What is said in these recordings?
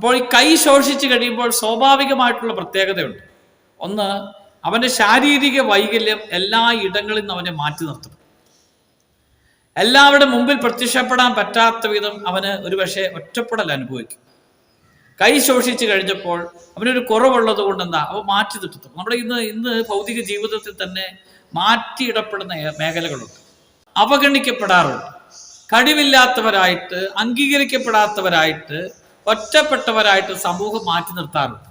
അപ്പോൾ ഈ കൈ ശോഷിച്ച് കഴിയുമ്പോൾ സ്വാഭാവികമായിട്ടുള്ള പ്രത്യേകതയുണ്ട്. ഒന്ന് അവന്റെ ശാരീരിക വൈകല്യം എല്ലാ ഇടങ്ങളിൽ നിന്നും അവനെ മാറ്റി നിർത്തും. എല്ലാവരുടെ മുമ്പിൽ പ്രത്യക്ഷപ്പെടാൻ പറ്റാത്ത വിധം അവന് ഒരുപക്ഷെ ഒറ്റപ്പെടൽ അനുഭവിക്കും. കൈ ശോഷിച്ച് കഴിഞ്ഞപ്പോൾ അവനൊരു കുറവുള്ളത് കൊണ്ട് എന്താ? അവ മാറ്റി നിർത്തും. നമ്മുടെ ഇന്ന് ഇന്ന് ഭൗതിക ജീവിതത്തിൽ തന്നെ മാറ്റിയിടപ്പെടുന്ന മേഖലകളുണ്ട്. അവഗണിക്കപ്പെടാറുണ്ട്. കഴിവില്ലാത്തവരായിട്ട് അംഗീകരിക്കപ്പെടാത്തവരായിട്ട് ഒറ്റപ്പെട്ടവരായിട്ട് സമൂഹം മാറ്റി നിർത്താറുണ്ട്.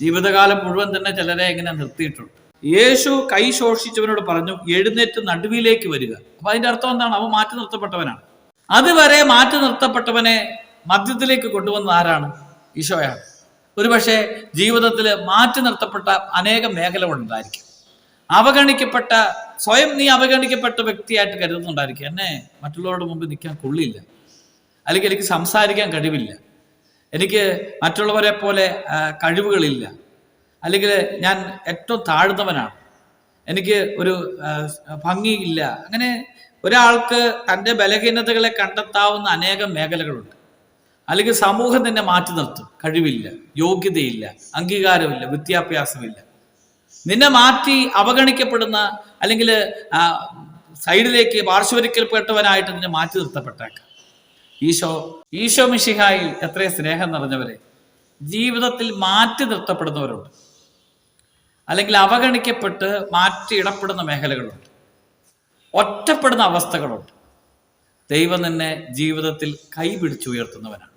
ജീവിതകാലം മുഴുവൻ തന്നെ ചിലരെ ഇങ്ങനെ നിർത്തിയിട്ടുണ്ട്. യേശു കൈ ശോഷിച്ചവനോട് പറഞ്ഞു എഴുന്നേറ്റ് നടുവിലേക്ക് വരിക. അപ്പൊ അതിന്റെ അർത്ഥം എന്താണ്? അവൻ മാറ്റി നിർത്തപ്പെട്ടവനാണ്. അതുവരെ മാറ്റി നിർത്തപ്പെട്ടവനെ മധ്യത്തിലേക്ക് കൊണ്ടുവന്ന ആരാണ്? ഈശോയാണ്. ഒരുപക്ഷെ ജീവിതത്തിൽ മാറ്റി നിർത്തപ്പെട്ട അനേകം മേഖലകളുണ്ടായിരിക്കും അവഗണിക്കപ്പെട്ട സ്വയം നീ അവഗണിക്കപ്പെട്ട വ്യക്തിയായിട്ട് കരുതുന്നുണ്ടായിരിക്കും. എന്നെ മറ്റുള്ളവരുടെ മുമ്പ് നിൽക്കാൻ കൊള്ളില്ല. അല്ലെങ്കിൽ എനിക്ക് സംസാരിക്കാൻ കഴിവില്ല. എനിക്ക് മറ്റുള്ളവരെ പോലെ കഴിവുകളില്ല. അല്ലെങ്കിൽ ഞാൻ ഏറ്റവും താഴ്ന്നവനാണ്. എനിക്ക് ഒരു ഭംഗിയില്ല. അങ്ങനെ ഒരാൾക്ക് തന്റെ ബലഹീനതകളെ കണ്ടെത്താവുന്ന അനേകം മേഖലകളുണ്ട്. അല്ലെങ്കിൽ സമൂഹം തന്നെ മാറ്റി നിർത്തും. കഴിവില്ല യോഗ്യതയില്ല അംഗീകാരമില്ല വിദ്യാഭ്യാസമില്ല. നിന്നെ മാറ്റി അവഗണിക്കപ്പെടുന്ന അല്ലെങ്കിൽ സൈഡിലേക്ക് പാർശ്വരിക്കൽപ്പെട്ടവനായിട്ട് നിന്നെ മാറ്റി നിർത്തപ്പെട്ടേക്കാം. ഈശോ ഈശോ മിഷിഹായിൽ എത്രയും സ്നേഹം നിറഞ്ഞവരെ ജീവിതത്തിൽ മാറ്റി നിർത്തപ്പെടുന്നവരുണ്ട്. അല്ലെങ്കിൽ അവഗണിക്കപ്പെട്ട് മാറ്റി ഇടപ്പെടുന്ന മേഖലകളുണ്ട്. ഒറ്റപ്പെടുന്ന അവസ്ഥകളുണ്ട്. ദൈവം നിന്നെ ജീവിതത്തിൽ കൈപിടിച്ചുയർത്തുന്നവനാണ്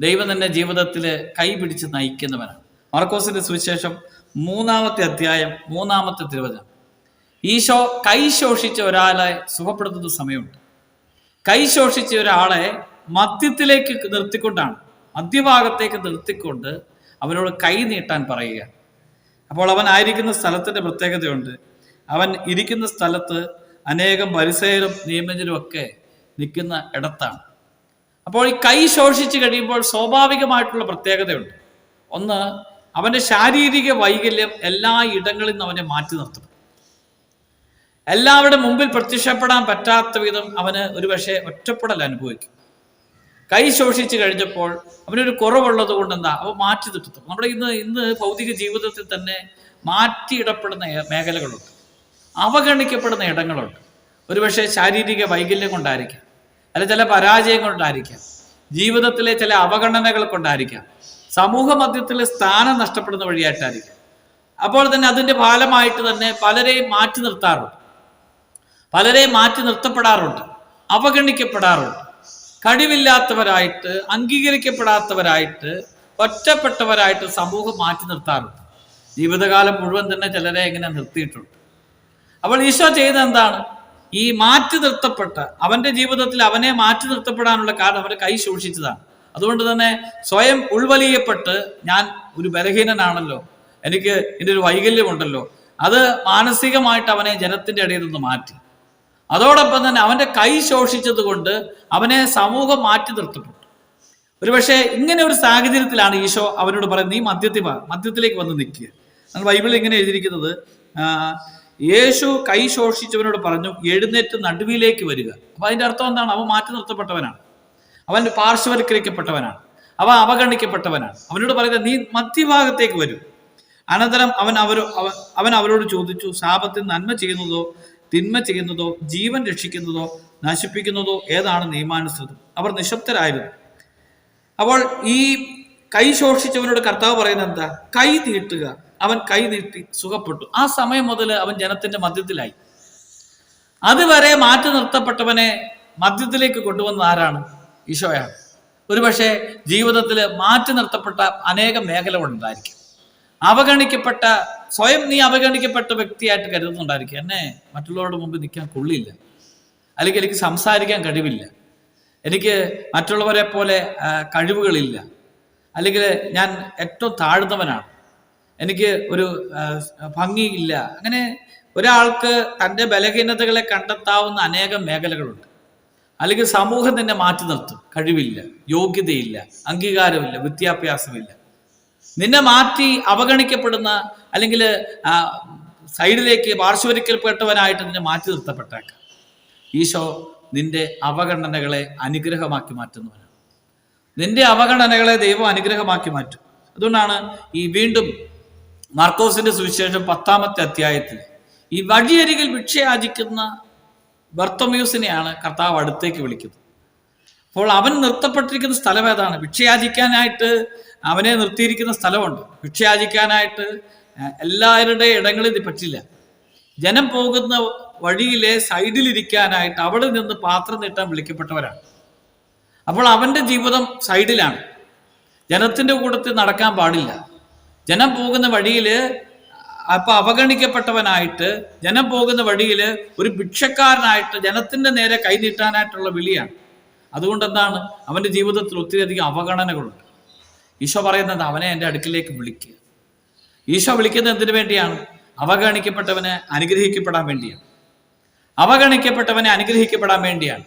ദൈവം നിന്നെ ജീവിതത്തിൽ കൈപിടിച്ച് നയിക്കുന്നവനാണ്. മർക്കോസിന്റെ സുവിശേഷം മൂന്നാമത്തെ അധ്യായം മൂന്നാമത്തെ തിരുവചനം. ഈശോ കൈ ശോഷിച്ച ഒരാളെ സുഖപ്പെടുത്തുന്ന സമയമുണ്ട്. കൈ ശോഷിച്ച ഒരാളെ മധ്യത്തിലേക്ക് നിർത്തിക്കൊണ്ടാണ്. മധ്യഭാഗത്തേക്ക് നിർത്തിക്കൊണ്ട് അവനോട് കൈ നീട്ടാൻ പറയുക. അപ്പോൾ അവൻ ആയിരിക്കുന്ന സ്ഥലത്തിന്റെ പ്രത്യേകതയുണ്ട്. അവൻ ഇരിക്കുന്ന സ്ഥലത്ത് അനേകം പരിസരും നിയമനും ഒക്കെ നിൽക്കുന്ന ഇടത്താണ്. അപ്പോൾ ഈ കൈ ശോഷിച്ചു കഴിയുമ്പോൾ സ്വാഭാവികമായിട്ടുള്ള പ്രത്യേകതയുണ്ട്. ഒന്ന് അവന്റെ ശാരീരിക വൈകല്യം എല്ലാ ഇടങ്ങളിൽ നിന്ന് അവനെ മാറ്റി നിർത്തും. എല്ലാവരുടെ മുമ്പിൽ പ്രത്യക്ഷപ്പെടാൻ പറ്റാത്ത വിധം അവന് ഒരുപക്ഷെ ഒറ്റപ്പെടൽ അനുഭവിക്കും. കൈ ശോഷിച്ച് കഴിഞ്ഞപ്പോൾ അവനൊരു കുറവുള്ളത് കൊണ്ട് എന്താ? അവ മാറ്റി നിർത്തും. നമ്മുടെ ഇന്ന് ഇന്ന് ഭൗതിക ജീവിതത്തിൽ തന്നെ മാറ്റിയിടപ്പെടുന്ന മേഖലകളുണ്ട്. അവഗണിക്കപ്പെടുന്ന ഇടങ്ങളുണ്ട്. ഒരുപക്ഷെ ശാരീരിക വൈകല്യം കൊണ്ടായിരിക്കാം. അല്ല ചില പരാജയം കൊണ്ടായിരിക്കാം. ജീവിതത്തിലെ ചില അവഗണനകൾ കൊണ്ടായിരിക്കാം. സമൂഹ മധ്യത്തിലെ സ്ഥാനം നഷ്ടപ്പെടുന്ന വഴിയായിട്ടായിരിക്കാം. അപ്പോൾ തന്നെ അതിന്റെ ഫലമായിട്ട് തന്നെ പലരെയും മാറ്റി നിർത്താറുണ്ട്. പലരെയും മാറ്റി നിർത്തപ്പെടാറുണ്ട് അവഗണിക്കപ്പെടാറുണ്ട്. കഴിവില്ലാത്തവരായിട്ട് അംഗീകരിക്കപ്പെടാത്തവരായിട്ട് ഒറ്റപ്പെട്ടവരായിട്ട് സമൂഹം മാറ്റി നിർത്താറുണ്ട്. ജീവിതകാലം മുഴുവൻ തന്നെ ചിലരെ ഇങ്ങനെ നിർത്തിയിട്ടുണ്ട്. അപ്പോൾ ഈശോ ചെയ്ത എന്താണ്? ഈ മാറ്റി നിർത്തപ്പെട്ട അവന്റെ ജീവിതത്തിൽ അവനെ മാറ്റി നിർത്തപ്പെടാനുള്ള കാരണം അവന്റെ കൈ സൂക്ഷിച്ചതാണ്. അതുകൊണ്ട് തന്നെ സ്വയം ഉൾവലിയപ്പെട്ട് ഞാൻ ഒരു ബലഹീനനാണല്ലോ എനിക്ക് എന്റെ ഒരു വൈകല്യമുണ്ടല്ലോ അത് മാനസികമായിട്ട് അവനെ ജനത്തിന്റെ ഇടയിൽ നിന്ന് മാറ്റി. അതോടൊപ്പം തന്നെ അവന്റെ കൈ ശോഷിച്ചത് കൊണ്ട് അവനെ സമൂഹം മാറ്റി നിർത്തപ്പെട്ടു ഒരുപക്ഷെ ഇങ്ങനെ ഒരു സാഹചര്യത്തിലാണ് ഈശോ അവനോട് പറയുന്നത് നീ മധ്യത്തിൽ മദ്യത്തിലേക്ക് വന്ന് നിൽക്കുക എന്നാൽ ബൈബിളിൽ ഇങ്ങനെ എഴുതിയിരിക്കുന്നത് യേശു കൈ ശോഷിച്ചവനോട് പറഞ്ഞു എഴുന്നേറ്റ് നടുവിലേക്ക് വരിക. അപ്പൊ അതിന്റെ അർത്ഥം എന്താണ്? അവൻ മാറ്റി നിർത്തപ്പെട്ടവനാണ്. അവൻ പാർശ്വവൽക്കരിക്കപ്പെട്ടവനാണ്. അവൻ അവഗണിക്കപ്പെട്ടവനാണ്. അവനോട് പറയുന്നത് നീ മധ്യഭാഗത്തേക്ക് വരൂ. അനന്തരം അവൻ അവരോ അവൻ അവനോട് ചോദിച്ചു ശാപത്തിൽ നന്മ ചെയ്യുന്നതോ തിന്മ ചെയ്യുന്നതോ ജീവൻ രക്ഷിക്കുന്നതോ നശിപ്പിക്കുന്നതോ ഏതാണ് നിയമാനുസൃതം അവർ നിശബ്ദരായിരുന്നു. അപ്പോൾ ഈ കൈ ശോഷിച്ചവനോട് കർത്താവ് പറയുന്നത് എന്താ? കൈ നീട്ടുക. അവൻ കൈ നീട്ടി സുഖപ്പെട്ടു. ആ സമയം മുതൽ അവൻ ജനത്തിന്റെ മധ്യത്തിലായി. അതുവരെ മാറ്റി നിർത്തപ്പെട്ടവനെ മധ്യത്തിലേക്ക് കൊണ്ടുവന്ന ആരാണ്? ഈശോയാണ്. ഒരുപക്ഷെ ജീവിതത്തിൽ മാറ്റി നിർത്തപ്പെട്ട അനേകം മേഖലകളുണ്ടായിരിക്കും. അവഗണിക്കപ്പെട്ട സ്വയം നീ അവഗണിക്കപ്പെട്ട വ്യക്തിയായിട്ട് കരുതുന്നുണ്ടായിരിക്കും. എന്നെ മറ്റുള്ളവരുടെ മുമ്പ് നിൽക്കാൻ കൊള്ളില്ല. അല്ലെങ്കിൽ എനിക്ക് സംസാരിക്കാൻ കഴിവില്ല. എനിക്ക് മറ്റുള്ളവരെ പോലെ കഴിവുകളില്ല. അല്ലെങ്കിൽ ഞാൻ ഏറ്റവും താഴ്ന്നവനാണ്. എനിക്ക് ഒരു ഭംഗിയില്ല. അങ്ങനെ ഒരാൾക്ക് തന്റെ ബലഹീനതകളെ കണ്ടെത്താവുന്ന അനേകം മേഖലകളുണ്ട്. അല്ലെങ്കിൽ സമൂഹം തന്നെ മാറ്റി നിർത്തും. കഴിവില്ല യോഗ്യതയില്ല അംഗീകാരമില്ല വിദ്യാഭ്യാസമില്ല. നിന്നെ മാറ്റി അവഗണിക്കപ്പെടുന്ന അല്ലെങ്കിൽ സൈഡിലേക്ക് പാർശ്വരിക്കൽപ്പെട്ടവനായിട്ട് നിന്നെ മാറ്റി നിർത്തപ്പെട്ടേക്കാം. ഈശോ നിന്റെ അവഗണനകളെ അനുഗ്രഹമാക്കി മാറ്റുന്നവനാണ്. നിന്റെ അവഗണനകളെ ദൈവം അനുഗ്രഹമാക്കി മാറ്റും. അതുകൊണ്ടാണ് ഈ വീണ്ടും മാർക്കോസിന്റെ സുവിശേഷം പത്താമത്തെ അധ്യായത്തിൽ ഈ വഴിയരികിൽ ഭിക്ഷയാചിക്കുന്ന ബർത്തമ്യൂസിനെയാണ് കർത്താവ് അടുത്തേക്ക് വിളിക്കുന്നത്. അപ്പോൾ അവൻ നിർത്തപ്പെട്ടിരിക്കുന്ന സ്ഥലം ഏതാണ്? ഭിക്ഷയാചിക്കാനായിട്ട് അവനെ നിർത്തിയിരിക്കുന്ന സ്ഥലമുണ്ട്. ഭിക്ഷയാചിക്കാനായിട്ട് എല്ലാവരുടെ ഇടങ്ങളിൽ ഇത് പറ്റില്ല. ജനം പോകുന്ന വഴിയിലെ സൈഡിലിരിക്കാനായിട്ട് അവിടെ നിന്ന് പാത്രം നീട്ടാൻ വിളിക്കപ്പെട്ടവരാണ്. അപ്പോൾ അവന്റെ ജീവിതം സൈഡിലാണ്. ജനത്തിന്റെ കൂട്ടത്തിൽ നടക്കാൻ പാടില്ല. ജനം പോകുന്ന വഴിയിൽ അപ്പൊ അവഗണിക്കപ്പെട്ടവനായിട്ട് ജനം പോകുന്ന വഴിയിൽ ഒരു ഭിക്ഷക്കാരനായിട്ട് ജനത്തിന്റെ നേരെ കൈനീട്ടാനായിട്ടുള്ള വിളിയാണ്. അതുകൊണ്ട് എന്താണ് അവന്റെ ജീവിതത്തിൽ ഒത്തിരിയധികം അവഗണനകളുണ്ട്. ഈശോ പറയുന്നത് അവനെ എന്റെ അടുക്കിലേക്ക് വിളിക്കുക ഈശോ വിളിക്കുന്നത് എന്തിനു വേണ്ടിയാണ്? അവഗണിക്കപ്പെട്ടവനെ അനുഗ്രഹിക്കപ്പെടാൻ വേണ്ടിയാണ്. അവഗണിക്കപ്പെട്ടവനെ അനുഗ്രഹിക്കപ്പെടാൻ വേണ്ടിയാണ്.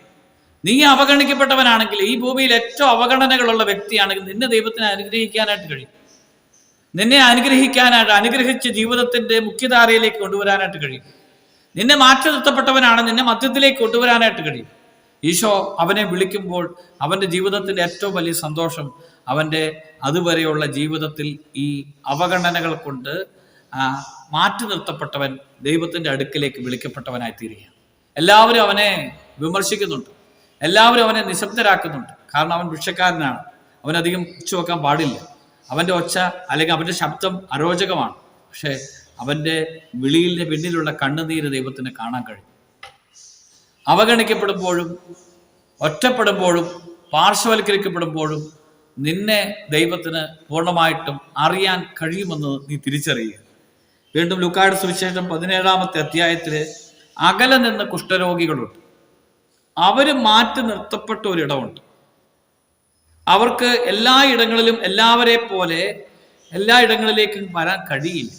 നീ അവഗണിക്കപ്പെട്ടവനാണെങ്കിൽ ഈ ഭൂമിയിൽ ഏറ്റവും അവഗണനകളുള്ള വ്യക്തിയാണെങ്കിൽ നിന്നെ ദൈവത്തിന് അനുഗ്രഹിക്കാനായിട്ട് കഴിയും. നിന്നെ അനുഗ്രഹിക്കാനായിട്ട് അനുഗ്രഹിച്ച ജീവിതത്തിന്റെ മുഖ്യധാരയിലേക്ക് കൊണ്ടുവരാനായിട്ട് കഴിയും. നിന്നെ മാറ്റി നിർത്തപ്പെട്ടവനാണ് നിന്നെ മധ്യത്തിലേക്ക് കൊണ്ടുവരാനായിട്ട് കഴിയും. ഈശോ അവനെ വിളിക്കുമ്പോൾ അവന്റെ ജീവിതത്തിന്റെ ഏറ്റവും വലിയ സന്തോഷം അവന്റെ അതുവരെയുള്ള ജീവിതത്തിൽ ഈ അവഗണനകൾ കൊണ്ട് മാറ്റി നിർത്തപ്പെട്ടവൻ ദൈവത്തിന്റെ അടുക്കിലേക്ക് വിളിക്കപ്പെട്ടവനായി തീരുകയാണ്. എല്ലാവരും അവനെ വിമർശിക്കുന്നുണ്ട്. എല്ലാവരും അവനെ നിശബ്ദരാക്കുന്നുണ്ട്. കാരണം അവൻ ഭിക്ഷക്കാരനാണ്. അവനധികം ഉച്ച വെക്കാൻ പാടില്ല. അവന്റെ ഒച്ച അല്ലെങ്കിൽ അവന്റെ ശബ്ദം അരോചകമാണ്. പക്ഷേ അവന്റെ വിളിയിലിന് പിന്നിലുള്ള കണ്ണുനീര് ദൈവത്തിന് കാണാൻ കഴിയും. അവഗണിക്കപ്പെടുമ്പോഴും ഒറ്റപ്പെടുമ്പോഴും പാർശ്വവൽക്കരിക്കപ്പെടുമ്പോഴും നിന്നെ ദൈവത്തിന് പൂർണമായിട്ടും അറിയാൻ കഴിയുമെന്ന് നീ തിരിച്ചറിയുക. വീണ്ടും ലുക്കായുടെ സുവിശേഷം പതിനേഴാമത്തെ അധ്യായത്തിൽ അകലെ നിന്ന് കുഷ്ഠരോഗികളുണ്ട്. അവർ മാറ്റി നിർത്തപ്പെട്ട ഒരിടമുണ്ട് അവർക്ക് എല്ലാ ഇടങ്ങളിലും എല്ലാവരെ പോലെ എല്ലാ ഇടങ്ങളിലേക്കും വരാൻ കഴിയില്ല.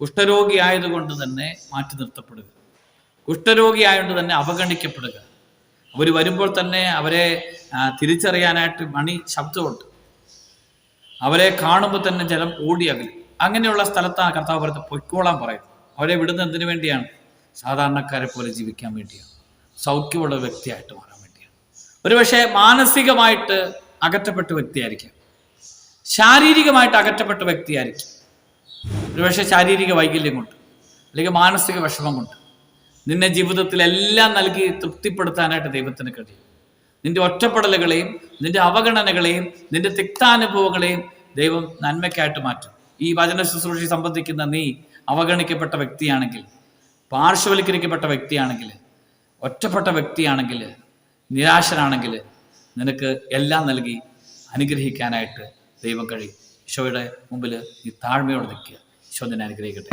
കുഷ്ഠരോഗി ആയതുകൊണ്ട് തന്നെ മാറ്റി നിർത്തപ്പെടുക. കുഷ്ഠരോഗി ആയതുകൊണ്ട് തന്നെ അവഗണിക്കപ്പെടുക. അവർ വരുമ്പോൾ തന്നെ അവരെ തിരിച്ചറിയാനായിട്ട് മണി ശബ്ദമുണ്ട്. അവരെ കാണുമ്പോൾ തന്നെ ജലം ഓടി അകലും. അങ്ങനെയുള്ള സ്ഥലത്താണ് കർത്താവ് പറയുന്നത് പൊയ്ക്കോളാൻ പറയും. അവരെ വിടുന്ന എന്തിനു വേണ്ടിയാണ്? സാധാരണക്കാരെ പോലെ ജീവിക്കാൻ വേണ്ടിയാണ്. സൗഖ്യമുള്ള വ്യക്തിയായിട്ട് മാറാൻ വേണ്ടിയാണ്. ഒരുപക്ഷെ മാനസികമായിട്ട് അകറ്റപ്പെട്ട വ്യക്തിയായിരിക്കാം. ശാരീരികമായിട്ട് അകറ്റപ്പെട്ട വ്യക്തിയായിരിക്കും. ഒരുപക്ഷെ ശാരീരിക വൈകല്യം കൊണ്ട് അല്ലെങ്കിൽ മാനസിക വിഷമം കൊണ്ട്. നിന്നെ ജീവിതത്തിൽ എല്ലാം നൽകി തൃപ്തിപ്പെടുത്താനായിട്ട് ദൈവത്തിന് കഴിയും. നിന്റെ ഒറ്റപ്പെടലുകളെയും നിന്റെ അവഗണനകളെയും നിന്റെ തിക്താനുഭവങ്ങളെയും ദൈവം നന്മയ്ക്കായിട്ട് മാറ്റും. ഈ വചന ശുശ്രൂഷ സംബന്ധിക്കുന്ന നീ അവഗണിക്കപ്പെട്ട വ്യക്തിയാണെങ്കിൽ പാർശ്വവൽക്കരിക്കപ്പെട്ട വ്യക്തിയാണെങ്കിൽ ഒറ്റപ്പെട്ട വ്യക്തിയാണെങ്കിൽ നിരാശനാണെങ്കിൽ നിനക്ക് എല്ലാം നൽകി അനുഗ്രഹിക്കാനായിട്ട് ദൈവം കഴിയും. ഈശോയുടെ മുമ്പിൽ നീ താഴ്മയോടെ നിൽക്കുക. ഈശോ നിന്നെ അനുഗ്രഹിക്കട്ടെ.